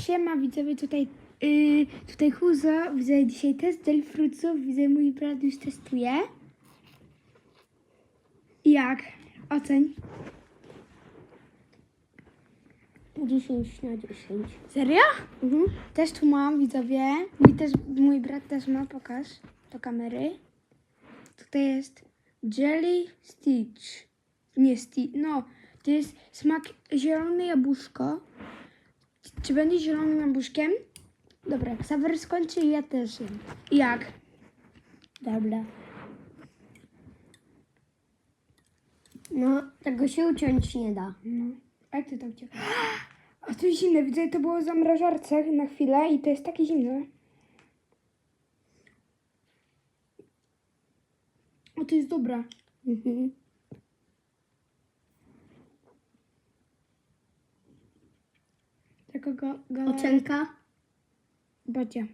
Siema widzowie, tutaj, yy, tutaj Huzo, widzę dzisiaj test Delfruców, widzę mój brat już testuje. Jak? Oceń. 10 na 10. Serio? Mhm. Też tu mam widzowie, mój, też, mój brat też ma, pokaż do kamery. Tutaj jest Jelly Stitch. Nie Stitch, no, to jest smak zielone jabłuszko. Czy będzie zielonym jabłuszkiem? Dobra, jak Sawer skończy, ja też jem. Jak? Dobra. No, tego się uciąć nie da. No, a jak ty to ucieka? A to jest zimne, widzę, to było w zamrażarce na chwilę i to jest takie zimne. O, to jest dobra. Mhm. Taka ga, gala... Ocenka? Bacia.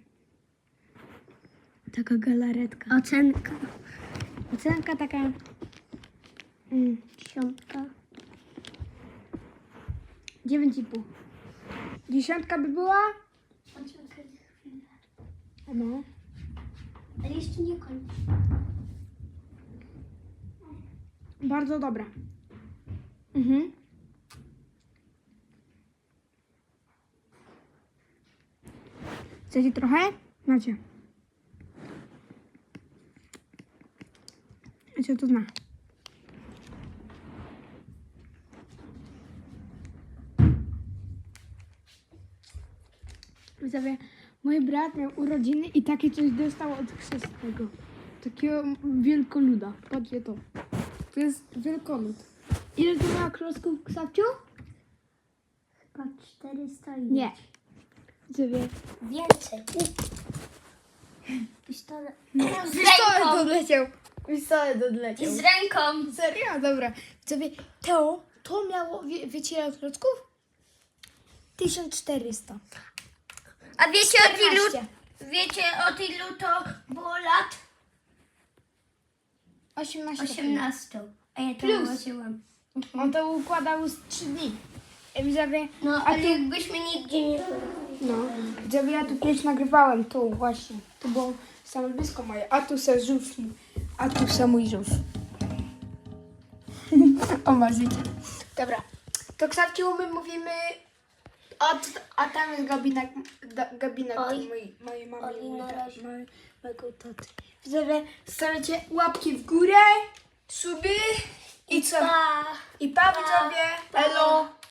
Taka galaretka. Ocenka. Ocenka taka... Mm, Dziesiątka. 9,5. Dziesiątka by była? Ocenka. No. Ale jeszcze nie kończę. Bardzo dobra. Mhm. Chcecie trochę? Macie. Wiecie, to zna. Widzowie, mój brat miał urodziny i takie coś dostał od chrzestnego. Takiego wielkoluda. Patrzcie to. To jest wielkolud. Ile to miała klocków ksawciu? Chyba 400 i Nie. Widzowie. Więcej. Pistolet. Z Pistolet odleciał. Pistolet I odleciał. z ręką. Serio? Dobra. Widzowie, to, to miało, wie, wiecie ile klocków? 1400. A wiecie od ilu, 14. wiecie od ilu to było lat? 18. 18. A ja to Plus. ułożyłam. On to układał z 3 dni. E, Widzowie, No, a ale jakbyśmy nigdzie nie no, widzowie, ja tu kiedyś nagrywałem, tu właśnie. Tu było stanowisko moje, a tu se żółw, a tu se mój żółw. o, masz widzieć. Dobra, to kształciło my mówimy, od, a tam jest gabinet, da, gabinet Oj. mojej, mojej mamy Oj, i na mojej- razie. mojej- mojego taty. Widzowie, stawiacie łapki w górę, suby i co? Pa. I pa widzowie, elo.